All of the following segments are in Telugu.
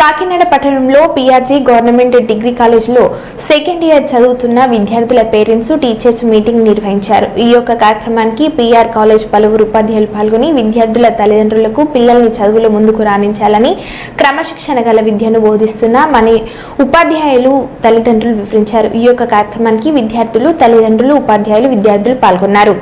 కాకినాడ పట్టణంలో పీఆర్జీ గవర్నమెంట్ డిగ్రీ కాలేజీలో సెకండ్ ఇయర్ చదువుతున్న విద్యార్థుల పేరెంట్స్ టీచర్స్ మీటింగ్ నిర్వహించారు. ఈ యొక్క కార్యక్రమానికి పీఆర్ కాలేజ్ పలువురు ఉపాధ్యాయులు పాల్గొని విద్యార్థుల తల్లిదండ్రులకు పిల్లల్ని చదువులో ముందుకు రాణించాలని క్రమశిక్షణ గల విద్యను బోధిస్తున్న మన ఉపాధ్యాయులు తల్లిదండ్రులు వివరించారు. ఈ యొక్క కార్యక్రమానికి విద్యార్థులు తల్లిదండ్రులు ఉపాధ్యాయులు విద్యార్థులు పాల్గొన్నారు.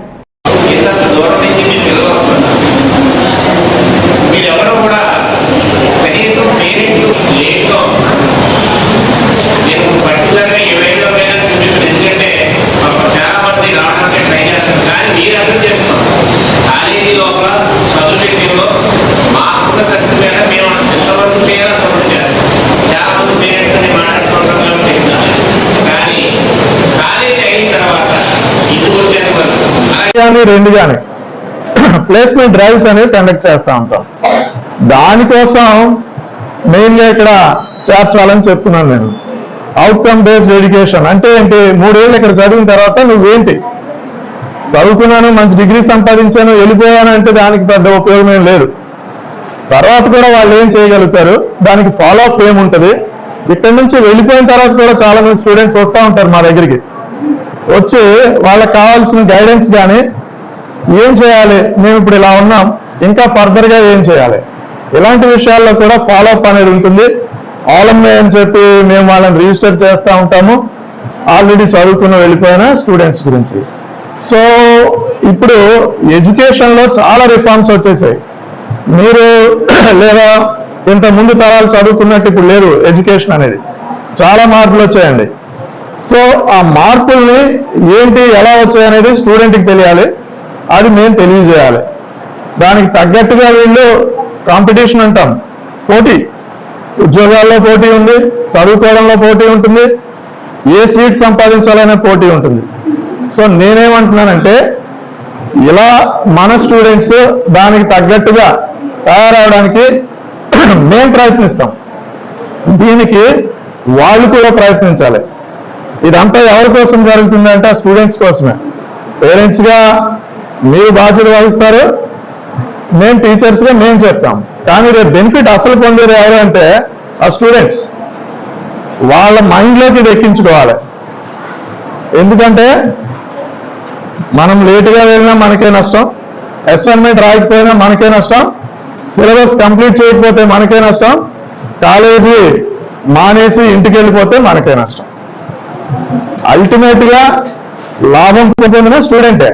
కానీ మీరు అర్థం చేస్తున్నాం కాలేజీ లోపల చదువు విషయంలో మార్కుల శక్తి మీద మేము ఎంతవరకు చేయాలో? కొంచెం చేస్తాం చాలా మంది పేరెంట్స్ మాట్లాడుతుంటాం కానీ కాలేజీ అయిన తర్వాత ఇంటికి వచ్చేంత వరకు. రెండు కానీ ప్లేస్మెంట్ డ్రైవ్స్ అనేవి కండక్ట్ చేస్తూ ఉంటాం. దానికోసం మెయిన్గా ఇక్కడ చేర్చాలని చెప్తున్నాను నేను. అవుట్కమ్ బేస్డ్ ఎడ్యుకేషన్ అంటే ఏంటి? మూడేళ్ళు ఇక్కడ చదివిన తర్వాత నువ్వేంటి? చదువుకున్నాను మంచి డిగ్రీ సంపాదించాను వెళ్ళిపోయాను అంటే దానికి పెద్ద ఉపయోగం ఏం లేదు. తర్వాత కూడా వాళ్ళు ఏం చేయగలుగుతారు? దానికి ఫాలో అప్ ఏముంటుంది ఇక్కడి నుంచి వెళ్ళిపోయిన తర్వాత కూడా చాలా మంది స్టూడెంట్స్ వస్తూ ఉంటారు మా దగ్గరికి. వచ్చి వాళ్ళకి కావాల్సిన గైడెన్స్ కానీ ఏం చేయాలి? మేము ఇప్పుడు ఇలా ఉన్నాం ఇంకా ఫర్దర్గా ఏం చేయాలి? ఇలాంటి విషయాల్లో కూడా ఫాలో అప్ అనేది ఉంటుంది. ఆలంనే అని చెప్పి మేము వాళ్ళని రిజిస్టర్ చేస్తూ ఉంటాము. ఆల్రెడీ చదువుకున్న వెళ్ళిపోయిన స్టూడెంట్స్ గురించి. సో ఇప్పుడు ఎడ్యుకేషన్లో చాలా రిఫార్మ్స్ వచ్చేసాయి. మీరు లేదా ఇంత ముందు తరాలు చదువుకున్నట్టు ఇప్పుడు లేదు ఎడ్యుకేషన్ అనేది. చాలా మార్పులు వచ్చాయండి. సో ఆ మార్పుల్ని ఏంటి ఎలా వచ్చాయనేది స్టూడెంట్కి తెలియాలి. అది మేము తెలియజేయాలి. దానికి తగ్గట్టుగా వీళ్ళు కాంపిటీషన్ అంటాం. పోటీ. ఉద్యోగాల్లో పోటీ ఉంది చదువుకోవడంలో పోటీ ఉంటుంది ఏ సీట్ సంపాదించాలనే పోటీ ఉంటుంది. సో నేనేమంటున్నానంటే ఇలా మన స్టూడెంట్స్ దానికి తగ్గట్టుగా తయారవడానికి మేము ప్రయత్నిస్తాం. దీనికి వాళ్ళు కూడా ప్రయత్నించాలి. ఇదంతా ఎవరి కోసం జరుగుతుందంటే స్టూడెంట్స్ కోసమే. పేరెంట్స్గా మీరు బాధ్యత వహిస్తారు మేము టీచర్స్గా మేము చెప్తాం. కానీ రేపు బెనిఫిట్ అసలు పొందేది ఎవరు అంటే ఆ స్టూడెంట్స్ వాళ్ళ మైండ్లోకి దెక్కించుకోవాలి ఎందుకంటే మనం లేటుగా వెళ్ళినా మనకే నష్టం. అసైన్మెంట్ రాయకపోయినా మనకే నష్టం. సిలబస్ కంప్లీట్ చేయకపోతే మనకే నష్టం. కాలేజీ మానేసి ఇంటికి వెళ్ళిపోతే మనకే నష్టం. అల్టిమేట్గా లాభం పొందిన స్టూడెంటే.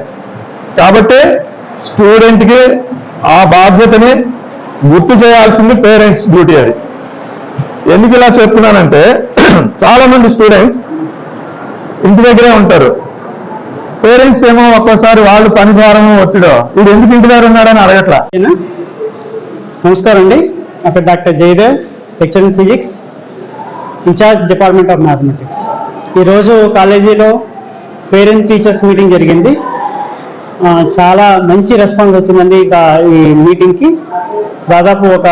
కాబట్టి స్టూడెంట్కి ఆ బాధ్యతని గుర్తు చేయాల్సింది పేరెంట్స్ డ్యూటీ అది. ఎందుకు ఇలా చెప్తున్నానంటే చాలా మంది స్టూడెంట్స్ ఇంటి దగ్గరే ఉంటారు. పేరెంట్స్ ఏమో ఒక్కోసారి వాళ్ళు పని భారం ఒత్తిడో. వీడు ఎందుకు ఇంటి దగ్గర ఉన్నాడని అడగట్లా. నమస్కారం అండి. నా పేరు doctor Jayadev lecture in physics incharge department of mathematics. ఈరోజు కాలేజీలో పేరెంట్ టీచర్స్ మీటింగ్ జరిగింది. చాలా మంచి రెస్పాన్స్ వచ్చిందండి ఇక ఈ మీటింగ్కి. దాదాపు ఒక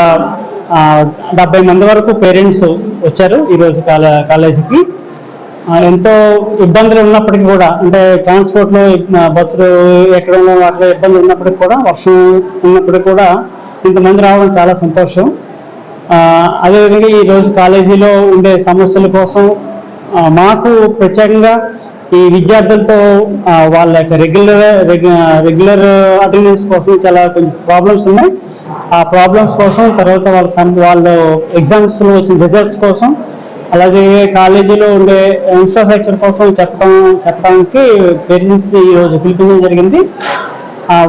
డెబ్బై మంది వరకు పేరెంట్స్ వచ్చారు ఈరోజు కాలే కాలేజీకి. ఎంతో ఇబ్బందులు ఉన్నప్పటికీ కూడా అంటే ట్రాన్స్పోర్ట్లో బస్సులు ఎక్కడంలో వాటిలో ఇబ్బందులు ఉన్నప్పటికీ కూడా వర్షం ఉన్నప్పటికీ కూడా ఇంతమంది రావడం చాలా సంతోషం. అదేవిధంగా ఈరోజు కాలేజీలో ఉండే సమస్యల కోసం మాకు ప్రత్యేకంగా ఈ విద్యార్థులతో వాళ్ళ యొక్క రెగ్యులర్ రెగ్యులర్ అటెండెన్స్ కోసం చాలా కొంచెం ప్రాబ్లమ్స్ ఉన్నాయి. ఆ ప్రాబ్లమ్స్ కోసం తర్వాత వాళ్ళ వాళ్ళు ఎగ్జామ్స్లో ఎగ్జామ్స్ వచ్చిన రిజల్ట్స్ కోసం అలాగే కాలేజీలో ఉండే ఇన్ఫ్రాస్ట్రక్చర్ కోసం చెప్పడం చెప్పడానికి పేరెంట్స్ ఈరోజు పిలిపించడం జరిగింది.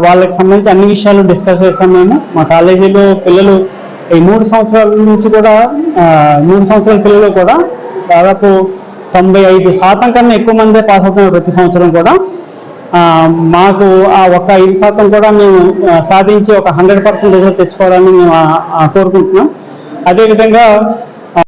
వాళ్ళకి సంబంధించి అన్ని విషయాలు డిస్కస్ చేసాం మేము. మా కాలేజీలో పిల్లలు ఈ మూడు సంవత్సరాల నుంచి కూడా మూడు సంవత్సరాల పిల్లలు కూడా దాదాపు తొంభై ఐదు శాతం కన్నా ఎక్కువ మందే పాస్ అవుతున్నారు ప్రతి సంవత్సరం కూడా. మాకు ఆ ఒక ఐదు శాతం కూడా మేము సాధించి ఒక హండ్రెడ్ పర్సెంట్ రిజల్ట్ తెచ్చుకోవాలని మేము కోరుకుంటున్నాం. అదేవిధంగా